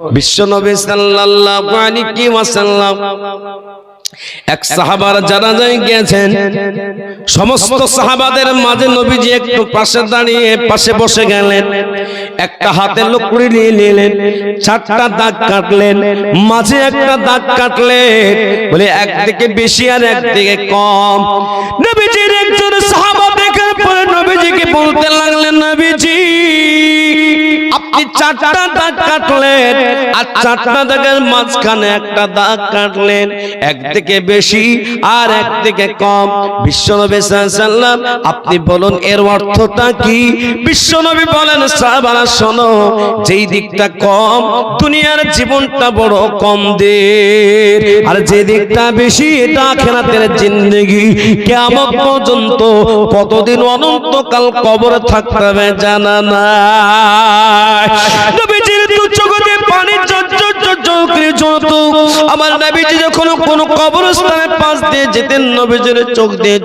বিশ্বনবী সাল্লাল্লাহু আলাইহি ওয়াসাল্লাম এক সাহাবার জানাজায় গেছেন সমস্ত সাহাবাদের মাঝে নবীজি একটু পাশে দাঁড়িয়ে পাশে বসে গেলেন। একটা হাতে লকড়ি নিয়ে নিলেন, চারটা দাগ কাটলেন, মাঝে একটা দাগ কাটলেন। বলে, একদিকে বেশি আর একদিকে কম। নবীজির একজন সাহাবা দেখার পরে নবীজিকে বলতে লাগলেন, নবীজি আপনি বলুন, এর অর্থটা কি? বিশ্বনবী বলেন শোনো, যেই দিকটা কম, দুনিয়ার জীবনটা বড় কম দের আর যে দিকটা বেশি, এটা আখেরাতের জিন্দগি। কিয়ামত পর্যন্ত কতদিন অনন্তকাল কবরে থাকতে হবে জানা নাই। নবীজির দু চোখে পানির চঞ্চল চোখ দিয়ে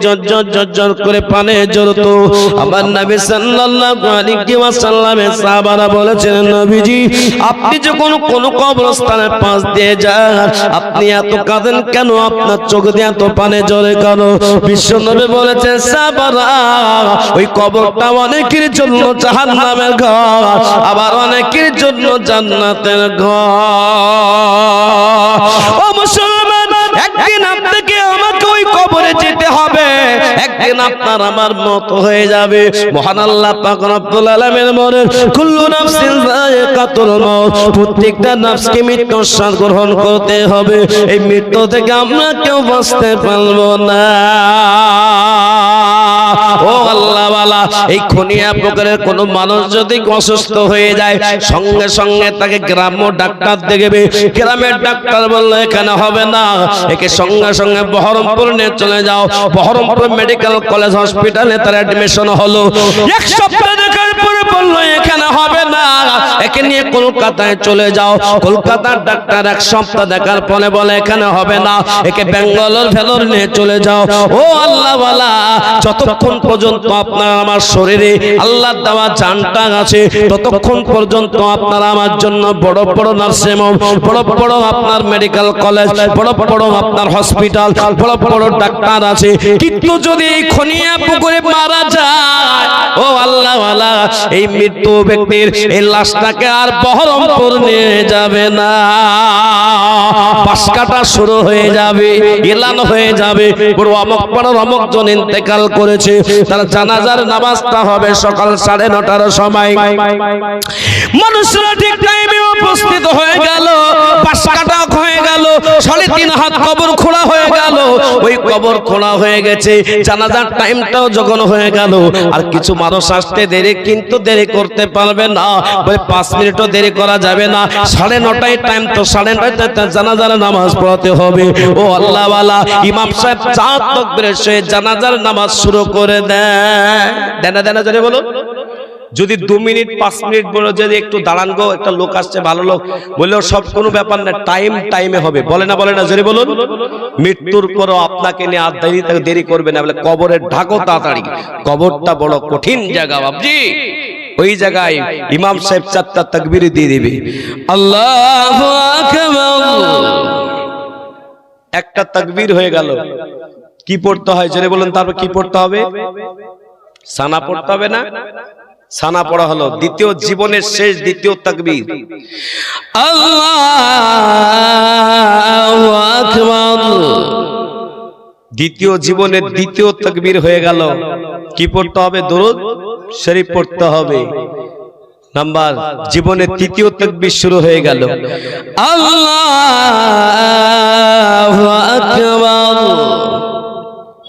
আপনি যখন কোন পাশ দিয়ে যান, আপনি এত কাঁদেন কেন? আপনার চোখ দিয়ে এত পানি কেন? বিশ্ব নবী বলেছেন ওই কবরটা অনেকের জন্য ঘর, আবার অনেকের জন্য জান্নাতের ঘর। ও মুসলমান একদিন আপনাকে আমাকে ওই কবরে যেতে হবে একদিন আপনার আমার মত হয়ে যাবে। মহান আল্লাহ পাক রব্বুল আলামিন বলেন, কুল্লু নাফসিন প্রত্যেকটা নফসকে গ্রহণ করতে হবে। এই মৃত্যু থেকে আমরা কেউ বাঁচতে পারব না। ও এই কোন মানুষ যদি অসুস্থ হয়ে যায়, সঙ্গে সঙ্গে তাকে গ্রাম্য ডাক্তার দেখবে। গ্রামের ডাক্তার বলল, এখানে হবে না। একে সঙ্গে সঙ্গে বহরমপুর নিয়ে চলে যাও। বহরমপুর মেডিকেল কলেজ হসপিটালে তার অ্যাডমিশন হলো। এক সপ্তাহ দেখার পরে বলল, এখানে হবে না। একে নিয়ে কলকাতায় চলে যাও। কলকাতার ডাক্তার এক সপ্তাহ দেখার পরে বলে, এখানে হবে না। একে বেঙ্গালোর ভেলোর নিয়ে চলে যাও। ও আল্লাহ বালা, যতক্ষণ পর্যন্ত আপনার আমার শরীরে আল্লাহ দেওয়া জানটা আছে, ততক্ষণ পর্যন্ত আপনারা আমার জন্য বড় বড় নার্সিং হোম, বড় বড় আপনার মেডিকেল কলেজ, বড় বড় আপনার হসপিটাল, বড় বড় ডাক্তার আছে। কিন্তু যদি এই খনিয়া পুকুরে মারা যায়। ও আল্লাহ এই মৃত্যু ব্যক্তির এই লাশটাকে আর বহরমপুর নিয়ে যাবে না। পাশ কাটা শুরু হয়ে যাবে, এলান হয়ে যাবে। পুরো অমক পাড়ার অমক জন ইন্তেকাল করেছে। তার জানাজার নামাজটা হবে সকাল সাড়ে নটার সময়। মানুষরা ঠিক টাইমে উপস্থিত হয়ে গেল। পাশ কাটা গেল সাড়ে তিন হাত কবর খোলা হয়ে গেল। ওই কবর খোলা হয়ে গেছে। জানাজার টাইমটাও যখন হয়ে গেল। আর কিছু মানুষ আসতে দেরি, কিন্তু দেরি করতে পারবে না। ওই পাঁচ মিনিটও দেরি করা যাবে না। সাড়ে নটায় টাইম তো, সাড়ে নটায় জানাজার নামাজ পড়াতে হবে। ও আল্লাহওয়ালা, ইমাম সাহেব চার তকবীরের সে জানাজার নামাজ শুরু করে দেয়। দেনা দেনা জানে বলো যদি দু মিনিট, পাঁচ মিনিট বলো, যদি একটু দাঁড়ান গো, একটা লোক আসছে, ভালো লোক বললেও সব কোনো ব্যাপার না টাইম টাইমে হবে। বলে না বলে না, জোরে বলুন। মৃত্যুর পরও আপনাকে নিয়ে আর দেরি দেরি করবে না, বলে কবরের ঢাকো তাড়াতাড়ি। কবরটা বড় কঠিন জায়গা বাবজি ওই জায়গায় ইমাম সাহেব চারটা তাকবির দিয়ে দিবে। আল্লাহ একটা তাকবীর হয়ে গেল। কি পড়তে হয়? জোরে বলুন, তারপর কি পড়তে হবে? সানা পড়তে হবে না? সানা পড়া হলো দ্বিতীয় জীবনের শেষ, দ্বিতীয় তাকবীর। দ্বিতীয় জীবনের দ্বিতীয় তাকবীর হয়ে গেল। কি পড়তে হবে? দরুদ শরীফ পড়তে হবে। নাম্বার, জীবনের তৃতীয় তাকবীর শুরু হয়ে গেল। আল্লাহু আকবার।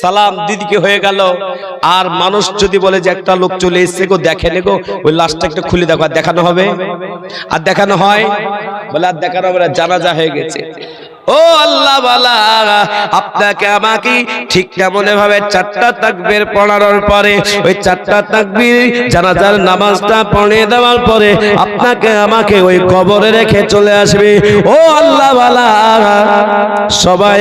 সালাম দিদিকে হয়ে গেল। আর মানুষ যদি বলে যে একটা লোক চলে এসছে গো দেখেন গো ওই লাশটা একটু খুলে দেখো আর দেখানো হবে? আর দেখানো হয়। বলে আর দেখানো হবে না জানাজা হয়ে গেছে। ও আল্লাহ আপনাকে আমাকে ঠিক কেমন ভাবে চারটা তাকবীর পড়ানোর পরে, ওই চারটা তাকবীর জানাজার নামাজটা পড়ে দেওয়ার পরে আপনাকে আমাকে ওই কবরে রেখে চলে আসবে। ও আল্লাহ সবাই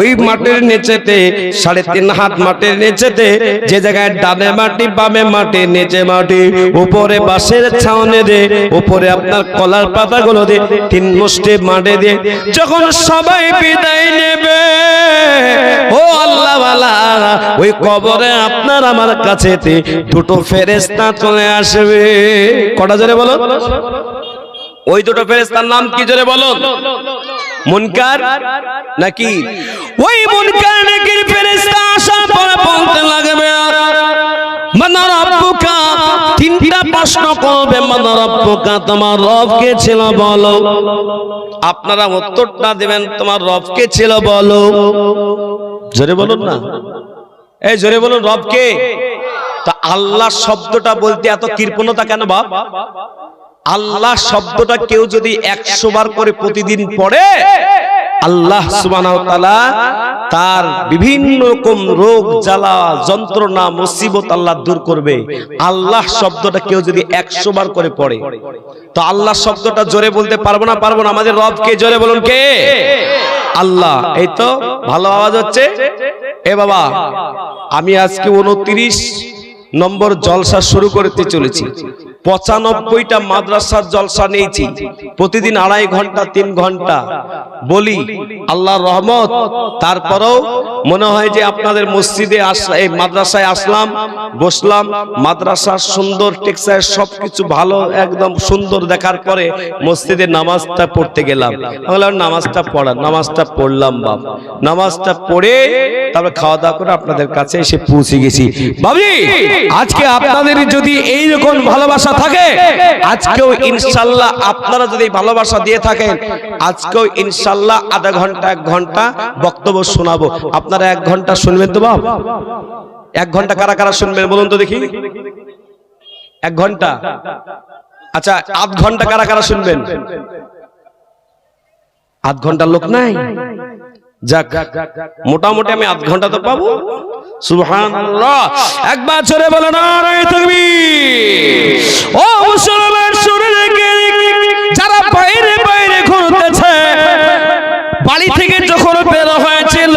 ওই মাটির নিচেতে, সাড়ে তিন হাত মাটির নিচেতে, যে জায়গায় ডানে মাটি, বামে মাটি, নিচে মাটি, উপরে বাঁশের ছাউনে দে উপরে আপনার কলার পাতাগুলো দে তিন মুষ্টি মাটি দিয়ে, যখন সবাই বিদায় নেবে। ও আল্লাহ বালা, ওই কবরে আপনার আমার কাছে দুটো ফেরেস্তা চলে আসবে। কটা জোরে বলো? ওই দুটো ফেরেস্তার নাম কি জোরে বলো? মুনকার নাকি? ওই মুনকার নাকি ফেরেশতা আসার পরে বলতে লাগবে মানা রব্বুকা তিনটা প্রশ্ন করবে মানা রব্বুকা, তোমার রব কে ছিল বলো? আপনারা উত্তরটা দেবেন, তোমার রব কে ছিল বলো? জোরে বলুন না। এই জোরে বলুন, রব কে? তা আল্লাহ শব্দটা বলতে এত কৃপণতা কেন বাপ? আল্লাহ শব্দটা কেউ যদি একশো বার করে প্রতিদিন পড়ে আল্লাহ তাআলা তার বিভিন্ন রকম রোগ, জ্বালা, যন্ত্রণা, মুসিবত আল্লাহ দূর করবে। আল্লাহ শব্দটা কেউ যদি একশো বার করে পড়ে, তো আল্লাহ শব্দটা জোরে বলতে পারব না পারব না? আমাদের রব কে? জোরে বলুন কে? আল্লাহ। এই তো ভালো আওয়াজ হচ্ছে? এ বাবা, আমি আজকে উনত্রিশ নম্বর জলসা শুরু করতে চলেছি। পঁচানব্বইটা মাদ্রাসার জলসা নিয়েছি। প্রতিদিন আড়াই ঘণ্টা, তিন ঘণ্টা। বলি, আল্লাহর রহমত। তারপরেও মনে হয় যে আপনাদের মসজিদে এই মাদ্রাসায় আসলাম, বসলাম। মাদ্রাসার সুন্দর টেক্সায় সবকিছু ভালো, একদম সুন্দর দেখার পরে মসজিদে নামাজটা পড়তে গেলাম। নামাজটা পড়া, নামাজটা পড়লাম, বাপ। নামাজটা পড়ে তারপরে খাওয়া দাওয়া করে আপনাদের কাছে এসে পৌঁছে গেছি। বাবজি, আজকে আপনাদের যদি এই রকম ভালোবাসা থাকে, আজকেও ইনশাল্লাহ আপনারা যদি ভালোবাসা দিয়ে থাকেন, আজকেও ইনশাল্লাহ আধা ঘণ্টা, এক ঘণ্টা বক্তব্য শোনাবো। আপনারা এক ঘণ্টা শুনবেন তো বাপ? এক ঘণ্টা কারা কারা শুনবেন বলুন তো দেখি। এক ঘণ্টা? আচ্ছা আধ ঘণ্টা কারা কারা শুনবেন? আধ ঘণ্টা লোক নাই? যাক, মোটামুটি আমি আধ ঘণ্টা তো পাবো। সুবহানাল্লাহ। একবার জোরে বলো তাকবীর। ও যারা বাইরে বাইরে ঘুরতেছে, বাড়ি থেকে যখন বের হয়েছিল,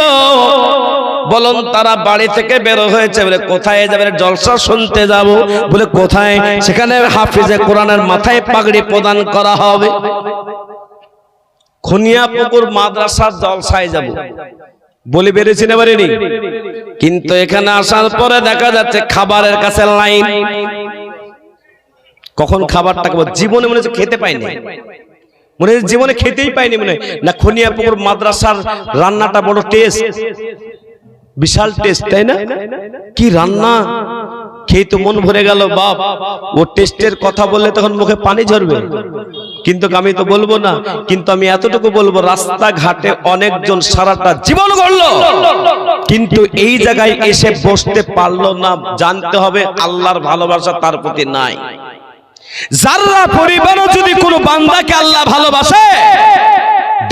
বলুন তারা বাড়ি থেকে বের হয়েছে বলে কোথায় যাবে? জলসা শুনতে যাব। বলে কোথায়? সেখানে হাফিজে কোরআনের মাথায় পাগড়ি প্রদান করা হবে। খুনিয়া পুকুর মাদ্রাসার জলসায় যাব। বলে বেড়েছি না বাড়িনি কিন্তু এখানে আসার পরে দেখা যাচ্ছে খাবারের কাছে লাইন। কখন খাবারটা খাব? জীবনে মনে হচ্ছে খেতে পাইনি। মনে হচ্ছে জীবনে খেতেই পাইনি মনে। না খনিয়া পুকুর মাদ্রাসার রান্নাটা বড় টেস্ট বিশাল টেস্ট তাই না? কি রান্না? খেয়ে তো মন ভরে গেল, বাপ। ও টেস্টের কথা বললে তখন মুখে পানি ঝরবে। কিন্তু আমি তো বলব না, কিন্তু আমি এতটুকু বলব, রাস্তাঘাটে অনেকজন সারাটা জীবন গড়লো। কিন্তু এই জায়গায় এসে বসতে পারল না, জানতে হবে আল্লাহর ভালোবাসা তার প্রতি নাই। যারা পরিবারও যদি কোনো বান্দাকে আল্লাহ ভালোবাসে,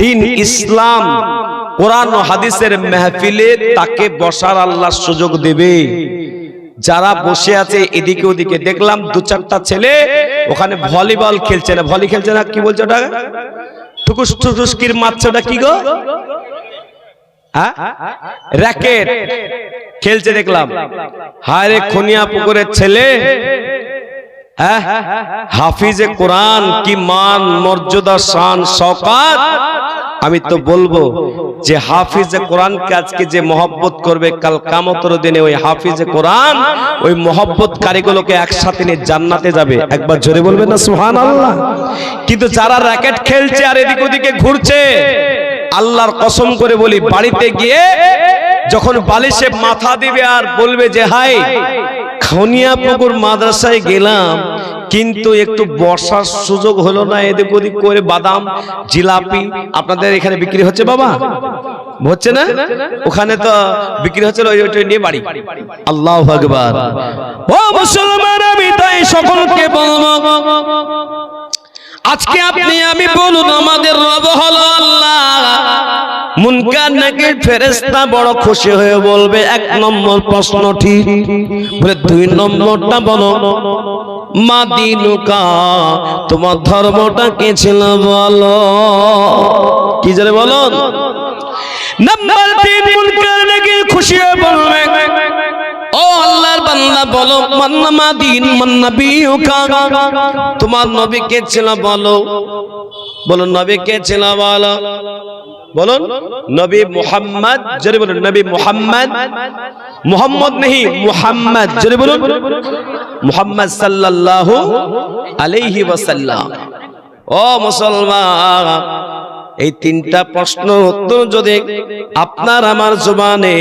দিন ইসলাম, কোরআন হাদিসের মেহফিলে তাকে বসার আল্লাহ সুযোগ দেবে। যারা বসে আছে এদিকে ওদিকে দেখলাম দু চারটা ছেলে ওখানে ভলিবল খেলছে না ভলি খেলছে না কি বলছে ওটা টুকুস টুকুসকির মারছে ওটা কি গো? হ্যাঁ? র্যাকেট খেলছে দেখলাম। হায় রে খুনিয়া পুকুরের ছেলে। হ্যাঁ? হাফিজে কোরআন কি মান মর্যাদা শান শওকাত? আমি তো বলব যে হাফিজে কোরআনকে আজকে যে মহব্বত করবে কাল কামতর দিনে ওই হাফিজে কোরআন ওই মহব্বত কারিগুলোকে একসাথে নিয়ে জান্নাতে যাবে। একবার জোরে বলবেন না সুহান আল্লাহ কিন্তু যারা র্যাকেট খেলছে আর এদিক ওদিকে ঘুরছে আল্লাহর কসম করে বলি বাড়িতে গিয়ে যখন বালিশে মাথা দিবে আর বলবে যে হাই খনিয়া পুকুর মাদ্রাসায় গেলাম কিন্তু একটু বর্ষার সুযোগ হলো না, এদিক ওদিক করে বাদাম, জিলাপি আপনাদের এখানে বিক্রি হচ্ছে বাবা? হচ্ছে না? ওখানে তো বিক্রি হচ্ছে ওই ওইটা নিয়ে বাড়ি। আল্লাহ আকবার। ও মুসলমান, আমি তাই সকলকে বলব, আজকে আপনি, আমি বলুন, আমাদের রব হলো আল্লাহ। মুনকার নাকি ফেরেস্তা বড় খুশি হয়ে বলবে, এক নম্বর প্রশ্ন ঠিক। বলে, দুই নম্বরটা বলো। মা দিনুকা তোমার ধর্মটা কি ছিল বলো? কি জানে বলো নাম্বার খুশি হয়ে বলবে। ও আল্লাহর বান্দা বলো, মান্না মা দিন, মান্না বিউকা তোমার নবী কে ছিল বলো? বলো, নবী কে ছিল বলো? বলুন, নবী মুহাম্মদ, জোরে বলুন, নবী মুহাম্মদ মুহাম্মদ নেহি মুহাম্মদ, জোরে বলুন, মুহাম্মদ সাল্লাল্লাহু আলাইহি ওয়াসাল্লাম। ও মুসলমান, এই তিনটা প্রশ্ন উত্তর যদি আপনার আমার জবানে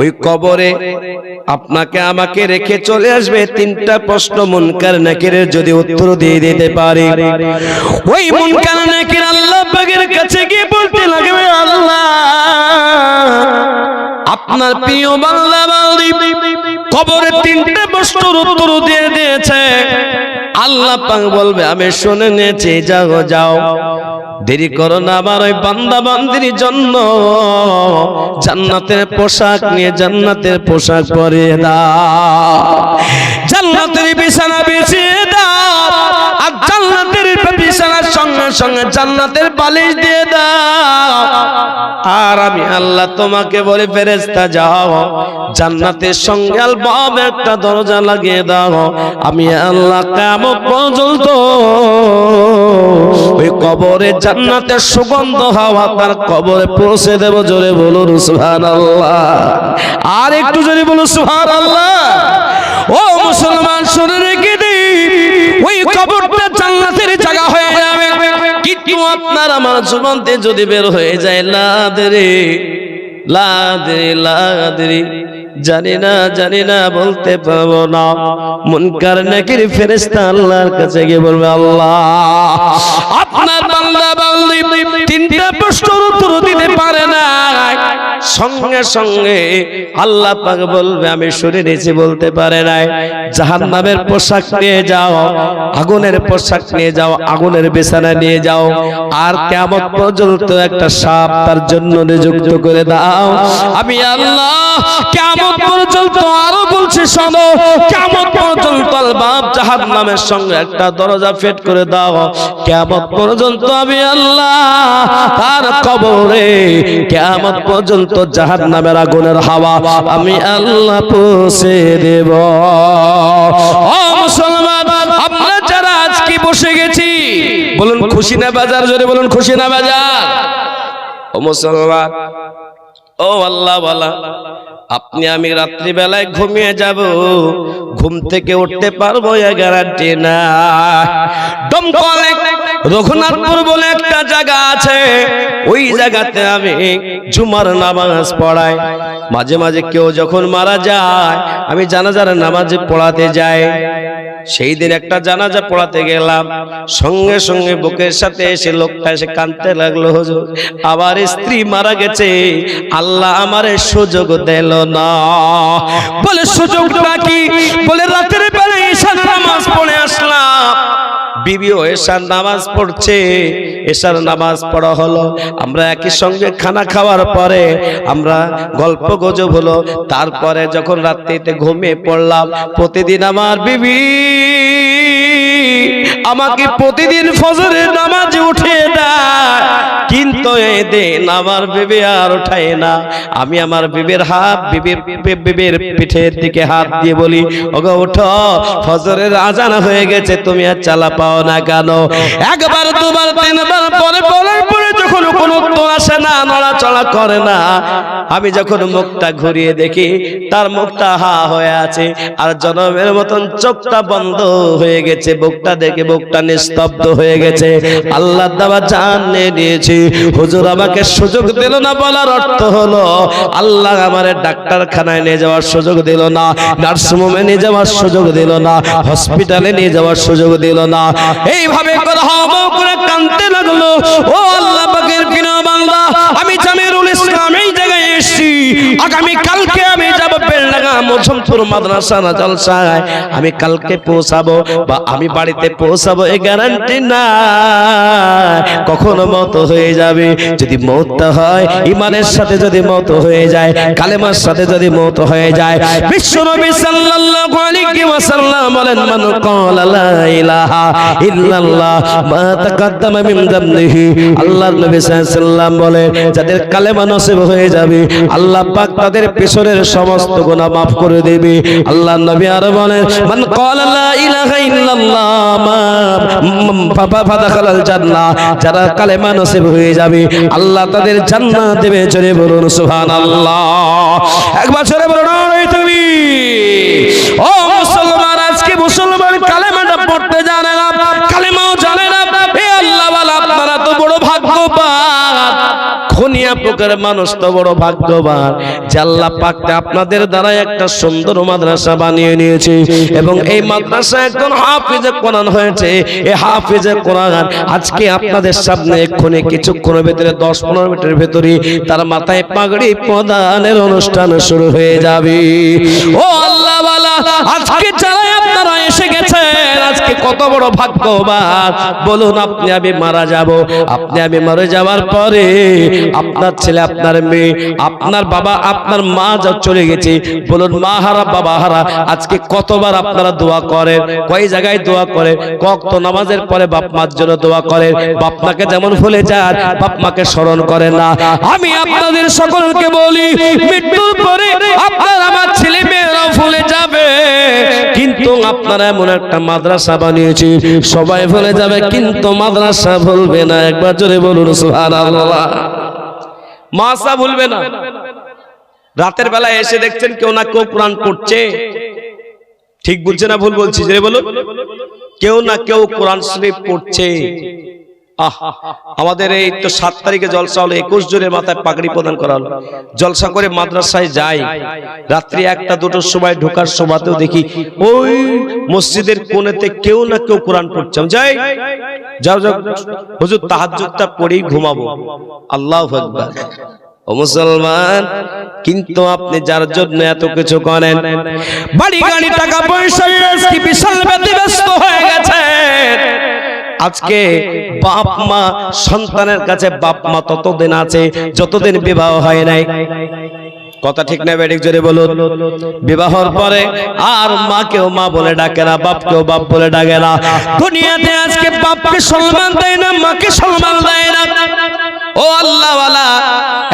ওই কবরে আপনাকে আমাকে রেখে চলে আসবে তিনটা প্রশ্ন মুনকার নাকিরের যদি উত্তর দিয়ে দিতে পারে। ওই মুনকার নাকির আল্লাহ পাকের কাছে গিয়ে বলতে লাগবে, আল্লাহ, আপনার প্রিয় বাংলা বাউরি কবরে তিনটে প্রশ্নের উত্তর দিয়ে দিয়েছে। আল্লাহ পাক বলবে, আমি শুনে নিয়েছি, যাও যাও। দেরি করো না আমার ওই বান্দা বান্দির জন্য। জান্নাতের পোশাক নিয়ে জান্নাতের পোশাক পরিয়ে দাও। জান্নাতের বিছানা বিছিয়ে দাও। আর জান্নাতের বিছানার সঙ্গে সঙ্গে জান্নাতের বালিশ দিয়ে দাও। আর আমি আল্লাহ তোমাকে বলে ফেরেস্তা যাও। জান্নাতের সঙ্গে আলবাব একটা দরজা লাগিয়ে দাও। আমি আল্লাহ কেমন পর্যন্ত ওই কবরে জান্নাতের সুগন্ধ হাওয়া তার কবরে পৌঁছে দেব জোরে বলুন সুহান আল্লাহ আর একটু জোরে বলুন সুহান আল্লাহ ও মুসলমান, শুনে রেখে দিই ওই কবরটা কিন্তু আপনার আমার জীবনতে যদি বের হয়ে যায় লাদরে লাদরে লাদরে। জানি না জানি না, বলতে পারব না। মুনকার নাকির ফেরেশতা আল্লাহর কাছে গিয়ে বলবে, আল্লাহ, আপনার বান্দা বান্দি তিনটা প্রশ্নের উত্তর দিতে পারে না। সঙ্গে সঙ্গে আল্লাহ পাক বলবে, আমি শুনে নিয়েছি বলতে পারে নাই। জাহান্নামের পোশাক নিয়ে যাও, আগুনের পোশাক নিয়ে যাও, আগুনের বিছানা নিয়ে যাও। আর কেমন পর্যন্ত একটা সাপ তার জন্য নিযুক্ত করে দাও। আমি আল্লাহ কেমন পর্যন্ত আরও নামের একটা দরজা ফেট করে দাও। কেমন পর্যন্ত আমি আল্লাহ পর্যন্ত নামের আগুনের হাওয়া আমি আল্লাহ পৌঁছে দেব। মুসলমান, আমরা যারা আজকে বসে গেছি, বলুন খুশি না বাজার? জোরে বলুন খুশি না বাজার? ও মুসলমান, ও আল্লাহ বলা আপনি আমি রাত্রিবেলায় ঘুমিয়ে যাব। ঘুম থেকে উঠতে পারব গ্যারান্টি না। রঘুনাথপুর বলে একটা জায়গা আছে। ওই জায়গাতে আমি ঝুমার নামাজ পড়াই। মাঝে মাঝে কেউ যখন মারা যায়, আমি জানাজার নামাজ পড়াতে যাই। সেই দিন একটা জানাজা পড়াতে গেলাম। সঙ্গে সঙ্গে বুকের সাথে এসে লোকটা এসে কাঁদতে লাগল, হুজুর, আবার স্ত্রী মারা গেছে। আল্লাহ আমার সুযোগ দিল না। বলে, সুযোগটা কি? বলে, রাতের বেলা ঈশান নামাজ পড়ে আসলাম। বিবিও এশার নামাজ পড়ছে, এশার নামাজ পড়া হলো। আমরা একই সঙ্গে খানা খাওয়ার পরে আমরা গল্প গজব হলো। তারপরে যখন রাত্রিতে ঘুমিয়ে পড়লাম, প্রতিদিন আমার বিবি আমাকে প্রতিদিন ফজরের নামাজ উঠে দেয় কিন্তু এদিন আমার বিবি আর ওঠায় না। আমি আমার বিবির হাত, বিবির পিঠের দিকে হাত দিয়ে বলি, ওগো ফজরের আজান হয়ে গেছে, তুমি আর চালা পাও না কেন? একবার, দুবার, তিনবার, পরে পরে যখন কোনো উত্তর আসে না, নড়াচড়া করে না, আমি যখন মুখটা ঘুরিয়ে দেখি, তার মুখটা হা হয়ে আছে, আর জনমের মতন চোখটা বন্ধ হয়ে গেছে, বুকটা দেখে বুকটা নিস্তব্ধ হয়ে গেছে। আল্লাহ দাবা জানে নিয়েছি হুজুর আমাকে সুযোগ দিল না বলার অর্থ হলো, আল্লাহ আমার ডাক্তারখানায় নিয়ে যাওয়ার সুযোগ দিল না নার্সিংহোমে নিয়ে যাওয়ার সুযোগ দিল না, হসপিটালে নিয়ে যাওয়ার সুযোগ দিল না। এইভাবে করে কানতে লাগল। ও আল্লাহ পাকের কিনা বাংলা আমি জামিরুল ইসলাম এই জায়গায় এসেছি। আগামী কালকে আমি যাব বেলডাঙ্গা মজমপুর মাদ্রাসা না জলসায়। আমি কালকে পৌঁছাবো বা আমি বাড়িতে পৌঁছাবো এই গ্যারান্টি না কখনো মত হয়ে যাবে যদি মতটা হয়, ইমানের সাথে যদি মত হয়ে যায়, কালেমার সাথে যদি মত হয়ে যায়। বিশ্বনবী সাল্লাল্লাহু আলাইহি ওয়াসাল্লাম বলেন, মান ক্বালা লা ইলাহা ইল্লাল্লাহ, মা তাকাদ্দামা মিন যামনিহি আল্লাহর নবী সাল্লাল্লাহু আলাইহি ওয়াসাল্লাম বলেন, যাদের কালেমা নসিব হয়ে যাবে, আল্লাহ পাক তাদের পেছনের সমস্ত গুনাহ মাফ করে দেবে। আল্লাহর নবী আর বলেন, মান ক্বালা লা ইলাহা ইল্লাল্লাহ ফাফা ফাদাখালাল জান্নাহ। যারা কালেমা নসিব হয়ে যাবে, আল্লাহ তাদের জান্নাত দেবে। জোরে বলুন, সুবহানাল্লাহ। একবার জোরে বলুন খুনিয়া মানুষ তো বড় ভাগ্যবান। যে আল্লাহ পাকটা আপনাদের দ্বারা একটা সুন্দর মাদ্রাসা বানিয়ে নিয়েছে। এবং এই মাদ্রাসা একজন হাফিজে কোরআন হয়েছে। এই হাফিজে কোরআন আজকে আপনাদের সামনে এক্ষুনি কিছুক্ষণের ভিতরে, দশ পনেরো মিনিটের ভেতরে তার মাথায় পাগড়ি প্রদানের অনুষ্ঠান শুরু হয়ে যাবে। ও আল্লাহ আজকে যারা আপনারা এসে কত বড় ভাগ্যবান। বলুন, আপনি আমি মারা যাব। আপনি আমি মরে যাওয়ার পরে আপনার ছেলে, আপনার মেয়ে, আপনার বাবা, আপনার মা যা চলে গেছে। বলুন, মা হারা, বাবা হারা, আজকে কতবার আপনারা দোয়া করেন? কয় জায়গায় দোয়া করেন? কত নামাজের পরে বাপ মার জন্য দোয়া করেন। বাপ মাকে যেমন ভুলে যান বাপ মাকে স্মরণ করেন না। আমি আপনাদের সকলকে বলি, মৃত্যুর পরে আপনার আমার ছেলে মেয়েরা ভুলে যাবে। কিন্তু আপনারা এমন একটা মাদ্রাসা বানিয়েছি। সবাই ভুলে যাবে, কিন্তু মাদ্রাসা ভুলবে না। একবার জোরে বলুন, সুবহানাল্লাহ। মাসা ভুলবে না। রাতের বেলা এসে দেখছেন কেউ না কেউ কোরআন পড়ছে। ঠিক বলছে না ভুল বলছি? যে বলুন। কেউ না কেউ কোরআন শরীফ পড়ছে। আমাদের এই তো সাত তারিখে জলসা হলো, একুশ জনের মাথায় পাগড়ি প্রদান করা জলসা করে মাদ্রাসায় যাই, রাত্রি একটা, দুটোর সময় ঢোকার সময়তেও দেখি, ওই মসজিদের কোণেতে কেউ না কেউ কোরআন পড়ছে। যাই, যাও যাও, হুজুর, তাহাজ্জুদটা পড়েই ঘুমাবো। আল্লাহ আকবার। ও মুসলমান, কিন্তু আপনি যার জন্য এত কিছু করেন? বাড়ি গাড়ি, টাকা পয়সা ব্যস্ত হয়ে গেছে। আজকে বাপ মা সন্তানের কাছে বাপ মা ততদিন আছে, যতদিন বিবাহ হয় নাই। কথা ঠিক না বেডিক জোরে বলুন। বিবাহর পরে আর মাকেও মা বলে ডাকে না, বাপকেও বাপ বলে ডাকে না। দুনিয়াতে আজকে বাপকে সম্মান দেয় না, মাকে সম্মান দেয় না। ও আল্লাহওয়ালা,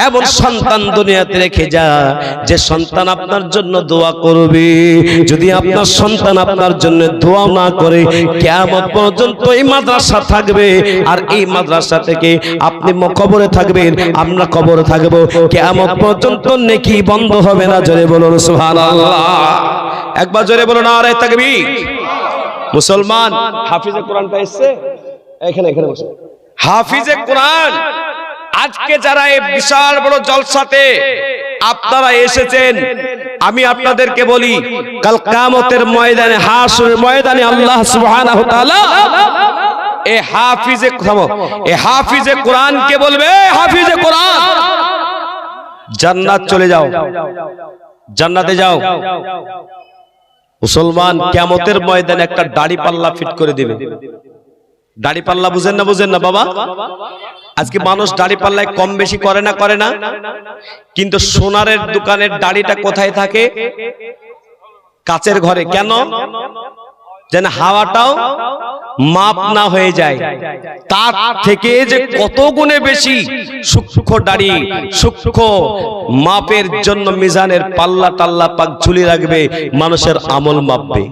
এমন সন্তান দুনিয়াতে রেখে যা, যে সন্তান আপনার জন্য দোয়া করবে। যদি আপনার সন্তান আপনার জন্য দোয়া না করে কেমন পর্যন্ত এই মাদ্রাসা থাকবে। আর এই মাদ্রাসা থেকে আপনি কবরে থাকবেন, আমরা কবরে থাকব। কেমন পর্যন্ত নেকি বন্ধ হবে না, জোরে বলুন, সুবহানাল্লাহ। একবার জোরে বলুন আর থাকবি মুসলমান, হাফিজে কোরআনটা এসছে? এখানে এখানে বসে। হাফিজে কোরআন। আজকে যারা এই বিশাল বড় জলসাতে আপনারা এসেছেন, আমি আপনাদেরকে বলি, কাল কামতের ময়দানে হাসুর ময়দানে আল্লাহ সুবহানাহু তাআলা এ হাফিজে এ হাফিজে কোরআন কে বলবে হাফিজে কোরআন, জান্নাত চলে যাও, জান্নাতে যাও। মুসলমান কিয়ামতের ময়দানে একটা দাড়ি পাল্লা ফিট করে দিবে। দাড়ি পাল্লা বুঝেন না বুঝেন না বাবা? আজকে মানুষ দাড়ি পাল্লায় কম বেশি করে না করে না? কিন্তু সোনারের দোকানের দাড়িটা কোথায় থাকে? কাচের ঘরে। কেন? যেন হাওয়াটাও মাপ না হয়ে যায়। তার থেকে যে কত গুণে বেশি সূক্ষ্ম দাড়ি, সূক্ষ্ম মাপের জন্য মিজানের পাল্লা টাল্লা পাক ঝুলি রাখবে, মানুষের আমল মাপবে।